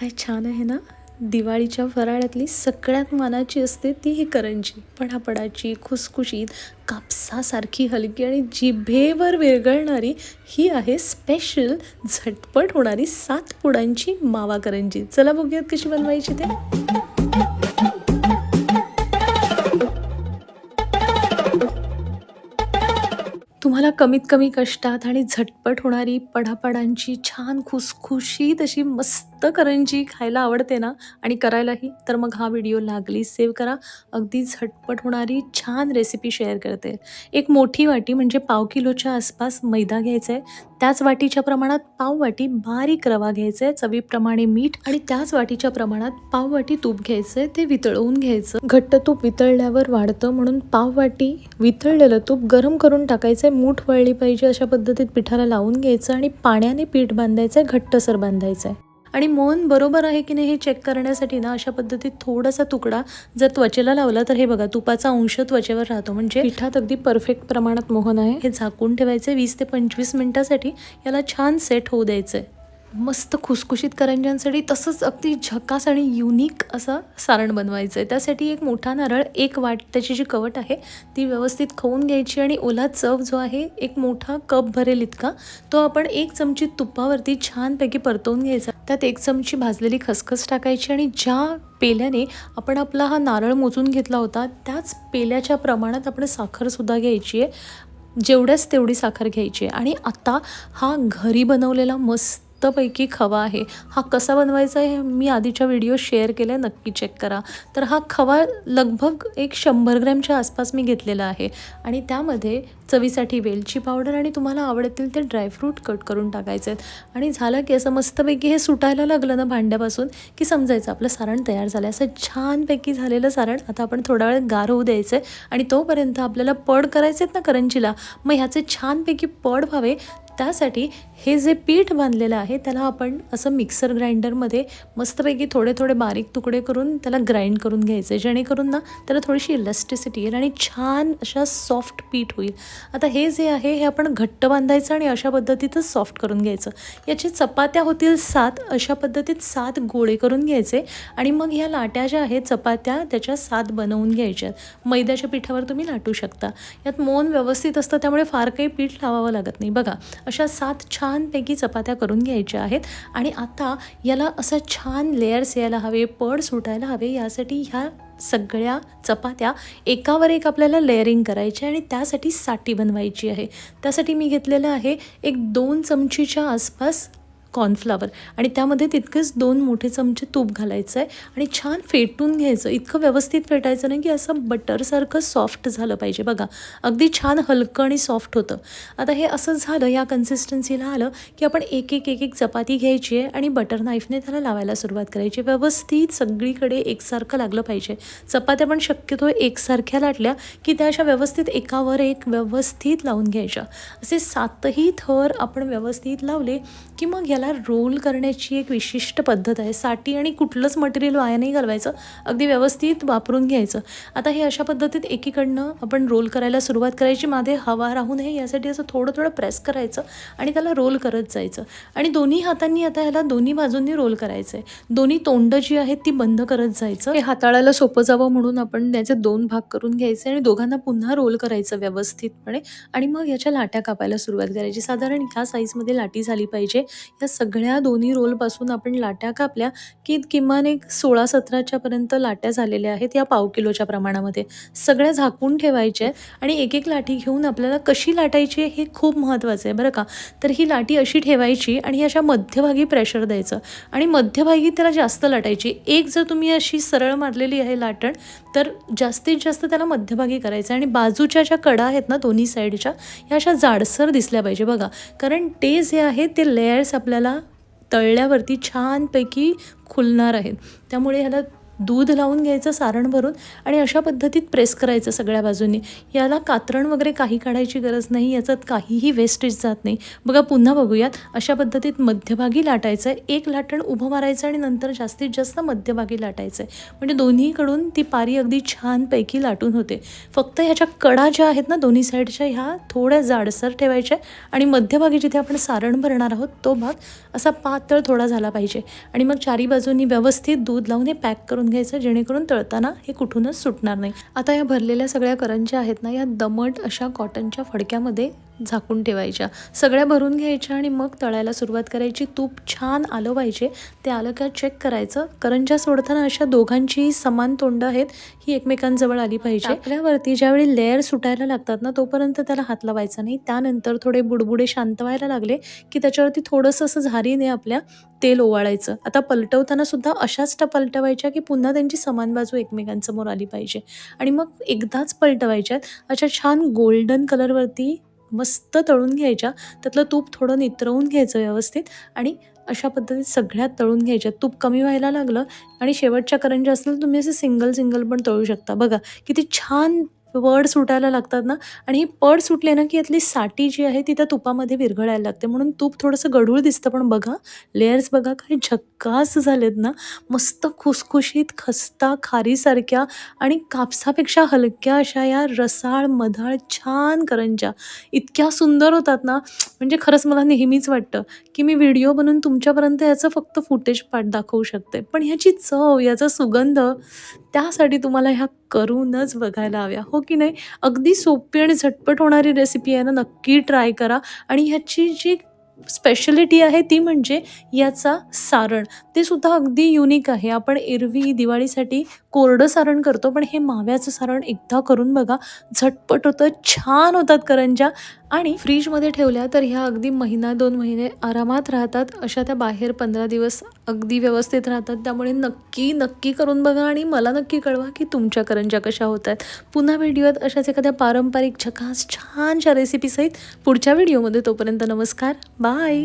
काय छान आहे ना? दिवाळीच्या फराळातली सगळ्यात मानाची असते ती ही करंजी. पडापडाची खुसखुशीत कापसासारखी हलकी आणि जिभेवर विरघळणारी ही आहे स्पेशल झटपट होणारी सात पुडांची मावा करंजी. चला बघूयात कशी बनवायची ते. तुम्हाला कमीत कमी कष्टात आणि झटपट होणारी पडापडांची छान खुसखुशीत अशी मस्त करंजी खायला आवडते ना? आणि करायलाही? तर मग हा व्हिडिओ लागली सेव्ह करा. अगदी झटपट होणारी छान रेसिपी शेअर करते. एक मोठी वाटी म्हणजे पाव किलोच्या आसपास मैदा घ्यायचा आहे त्याच वाटीच्या प्रमाणात पाव वाटी बारीक रवा घ्यायचा आहे चवीप्रमाणे मीठ आणि त्याच वाटीच्या प्रमाणात पाव वाटी तूप घ्यायचं आहे ते वितळवून घ्यायचं. घट्ट तूप वितळल्यावर वाढतं म्हणून पाव वाटी वितळलेलं तूप गरम करून टाकायचं आहे मूठ वळली पाहिजे अशा पद्धतीत पिठाला लावून घ्यायचं आणि पाण्याने पीठ बांधायचं आहे घट्टसर बांधायचं आहे आणि मोहन बरोबर आहे की नाही हे चेक करण्यासाठी ना अशा पद्धतीत थोडासा तुकडा जर त्वचेला लावला तर हे बघा तुपाचा अंश त्वचेवर राहतो. म्हणजे पिठात अगदी परफेक्ट प्रमाणात मोहन आहे. हे झाकून ठेवायचे वीस ते पंचवीस मिनिटासाठी. याला छान सेट होऊ द्यायचं आहे मस्त खुसखुशीत करंज्यांसाठी तसंच अगदी झकास आणि युनिक असं सारण बनवायचं आहे त्यासाठी एक मोठा नारळ एक वाट त्याची जी कवट आहे ती व्यवस्थित खाऊन घ्यायची आणि ओला चव जो आहे एक मोठा कप भरेल इतका तो आपण एक चमची तुपावरती छानपैकी परतवून घ्यायचा. त्यात एक चमची भाजलेली खसखस टाकायची आणि ज्या पेल्याने आपण आपला हा नारळ मोजून घेतला होता त्याच पेल्याच्या प्रमाणात आपण साखरसुद्धा घ्यायची आहे. जेवढ्याच तेवढी साखर घ्यायची आहे. आणि आता हा घरी बनवलेला मस्त पैकी खवा आहे. हा कसा बनवायचा आहे मी आधीच्या व्हिडिओ शेअर केला आहे नक्की चेक करा. तर हा खवा लगभग एक शंभर ग्रॅमच्या आसपास मी घेतलेला आहे. आणि त्यामध्ये चवीसाठी वेलची पावडर आणि तुम्हाला आवडतील ते ड्रायफ्रूट कट करून टाकायचे आहेत. आणि झालं की असं मस्तपैकी हे सुटायला लागलं ना भांड्यापासून की समजायचं आपलं सारण तयार झालं असं छानपैकी झालेलं सारण आता आपण थोडा वेळ गार होऊ द्यायचं आहे आणि तोपर्यंत आपल्याला पड करायचे आहेत ना करंजीला मग ह्याचे छानपैकी पड व्हावे. त्यासाठी हे जे पीठ बांधलेलं आहे त्याला आपण असं मिक्सर ग्राइंडरमध्ये मस्तपैकी थोडे थोडे बारीक तुकडे करून त्याला ग्राइंड करून घ्यायचे. जेणेकरून ना त्याला थोडीशी इलास्टिसिटी येईल आणि छान अशा सॉफ्ट पीठ होईल. आता हे जे आहे हे आपण घट्ट बांधायचं आणि अशा पद्धतीतच सॉफ्ट करून घ्यायचं. याची चपात्या होतील सात अशा पद्धतीत सात गोळे करून घ्यायचे आणि मग ह्या लाट्या ज्या आहेत चपात्या त्याच्या सात बनवून घ्यायच्या. मैद्याच्या पिठावर तुम्ही लाटू शकता. यात मोन व्यवस्थित असतं त्यामुळे फार काही पीठ लावावं लागत नाही. बघा अशा सात छानपैकी चपात्या करून घ्यायच्या आहेत. आणि आता याला असं छान लेयर्स यायला हवे पड सुटायला हवे यासाठी ह्या सगळ्या चपात्या एकावर एक आपल्याला लेअरिंग करायची आणि त्यासाठी साठी बनवायची आहे. त्यासाठी मी घेतलेलं आहे एक दोन चमचीच्या आसपास कॉर्नफ्लावर आणि त्यामध्ये तितकेच दोन मोठे चमचे तूप घालायचं आहे आणि छान फेटून घ्यायचं. इतकं व्यवस्थित फेटायचं नाही की असं बटरसारखं सॉफ्ट झालं पाहिजे. बघा अगदी छान हलकं आणि सॉफ्ट होतं. आता हे असं झालं या कन्सिस्टन्सीला आलं की आपण एक एक एक एक चपाती घ्यायची आहे आणि बटर नाईफने त्याला लावायला सुरुवात करायची. व्यवस्थित सगळीकडे एकसारखं लागलं पाहिजे. चपात्या पण शक्यतो एकसारख्या लाटल्या की त्या अशा व्यवस्थित एकावर एक व्यवस्थित लावून घ्यायच्या. असे सातही थर आपण व्यवस्थित लावले की मग याला रोल करण्याची एक विशिष्ट पद्धत आहे. साठी आणि कुठलंच मटेरियल वाया नाही घालवायचं. अगदी व्यवस्थित वापरून घ्यायचं. आता हे अशा पद्धतीत एकीकडनं आपण रोल करायला सुरुवात करायची. मागे हवा राहू नये यासाठी असं थोडं थोडं प्रेस करायचं आणि त्याला रोल करत जायचं. आणि दोन्ही हातांनी आता ह्याला दोन्ही बाजूंनी रोल करायचं आहे दोन्ही तोंड जी आहेत ती बंद करत जायचं. हे हाताळायला सोपं जावं म्हणून आपण त्याचे दोन भाग करून घ्यायचे आणि दोघांना पुन्हा रोल करायचं व्यवस्थितपणे. आणि मग याच्या लाट्या कापायला सुरुवात करायची. साधारण ह्या साईजमध्ये लाटी झाली पाहिजे. या सगळ्या दोन्ही रोलपासून आपण लाट्या कापल्या की किमान एक सोळा सतराच्यापर्यंत लाट्या झालेल्या आहेत या पाव किलोच्या प्रमाणामध्ये. सगळ्या झाकून ठेवायच्या आणि एक एक लाठी घेऊन आपल्याला कशी लाटायची आहे हे खूप महत्त्वाचं आहे बरं का. तर ही लाटी अशी ठेवायची आणि अशा मध्यभागी प्रेशर द्यायचं आणि मध्यभागी त्याला जास्त लाटायची. एक जर तुम्ही अशी सरळ मारलेली आहे लाटण तर जास्तीत जास्त त्याला मध्यभागी करायचं आणि बाजूच्या ज्या कडा आहेत ना दोन्ही साईडच्या ह्या अशा जाडसर दिसल्या पाहिजे बघा. कारण ते जे आहे ते लेयर्स आपल्याला तळल्यावरती छानपैकी खुलणार आहेत. त्यामुळे ह्याला दूध लावून घ्यायचं सारण भरून आणि अशा पद्धतीत प्रेस करायचं सगळ्या बाजूंनी. याला कात्रण वगैरे काही काढायची गरज नाही याच्यात काहीही वेस्टेज जात नाही. बघा पुन्हा बघूयात. अशा पद्धतीत मध्यभागी लाटायचं आहे एक लाटण उभं मारायचं आणि नंतर जास्तीत जास्त मध्यभागी लाटायचं आहे म्हणजे दोन्हीकडून ती पारी अगदी छानपैकी लाटून होते. फक्त ह्याच्या कडा ज्या आहेत ना दोन्ही साईडच्या ह्या थोड्या जाडसर ठेवायच्या आणि मध्यभागी जिथे आपण सारण भरणार आहोत तो भाग असा पातळ थोडा झाला पाहिजे. आणि मग चारी बाजूंनी व्यवस्थित दूध लावून हे पॅक करून घ्यायचं जेणेकरून तळताना हे कुठूनच सुटणार नाही. आता या भरलेल्या सगळ्या करंज्या आहेत ना या दमट अशा कॉटनच्या फडक्यामध्ये झाकून ठेवायच्या. सगळ्या भरून घ्यायच्या आणि मग तळायला सुरुवात करायची. तूप छान आलं पाहिजे. ते आलं का चेक करायचं. करंजा सोडताना अशा दोघांची समान तोंड आहेत ही एकमेकांजवळ आली पाहिजे. आपल्यावरती ज्यावेळी लेअर सुटायला लागतात ना तोपर्यंत त्याला हात लावायचा नाही. त्यानंतर थोडे बुडबुडे शांत व्हायला लागले की त्याच्यावरती थोडंसं असं झारीने आपल्या तेल ओवाळायचं. आता पलटवताना सुद्धा अशाच त्या पलटवायच्या की पुन्हा त्यांची समान बाजू एकमेकांसमोर आली पाहिजे. आणि मग एकदाच पलटवायच्यात अशा छान गोल्डन कलरवरती मस्त तळून घ्यायच्या. त्यातलं तूप थोडं नितरवून घ्यायचं व्यवस्थित आणि अशा पद्धतीत सगळ्यात तळून घ्यायच्या. तूप कमी व्हायला लागलं आणि शेवटच्या करंज्या असतील तुम्ही असे सिंगल सिंगल पण तळू शकता. बघा किती छान पड सुटायला लागतात ना. आणि ही पड सुटले ना की यातली साटी जी आहे ती त्या तुपामध्ये विरघळायला लागते. म्हणून तूप थोडंसं गढूळ दिसतं. पण बघा लेयर्स बघा काही झक्कास झालेत ना. मस्त खुसखुशीत खस्ता खारीसारख्या आणि कापसापेक्षा हलक्या अशा या रसाळ मधाळ छान करंज्या. इतक्या सुंदर होतात ना. म्हणजे खरंच मला नेहमीच वाटतं की मी व्हिडिओ बनवून तुमच्यापर्यंत याचं फक्त फुटेज पाठ दाखवू शकते. पण ह्याची चव याचा सुगंध त्यासाठी तुम्हाला ह्या करूनच बघायला हव्या. हो की नाही अगदी सोपी आणि झटपट होणारी रेसिपी आहे ना नक्की ट्राय करा. आणि ह्याची जी स्पेशलिटी आहे ती म्हणजे याचा सारण. ते सुद्धा अगदी युनिक आहे. आपण एरवी दिवाळीसाठी कोरडं सारण करतो पण हे माव्याचं सारण एकदा करून बघा झटपट होतं छान होतात करंज्या आणि फ्रीजमध्ये ठेवल्या तर ह्या अगदी महिना दोन महिने आरामात राहतात. अशा त्या बाहेर पंधरा दिवस अगदी व्यवस्थित राहतात. त्यामुळे नक्की नक्की करून बघा आणि मला नक्की कळवा की तुमच्या करंज्या कशा होत आहेत. पुन्हा व्हिडिओत अशाच एखाद्या पारंपरिक झकास छानशा रेसिपीसहित पुढच्या व्हिडिओमध्ये तोपर्यंत नमस्कार. बाय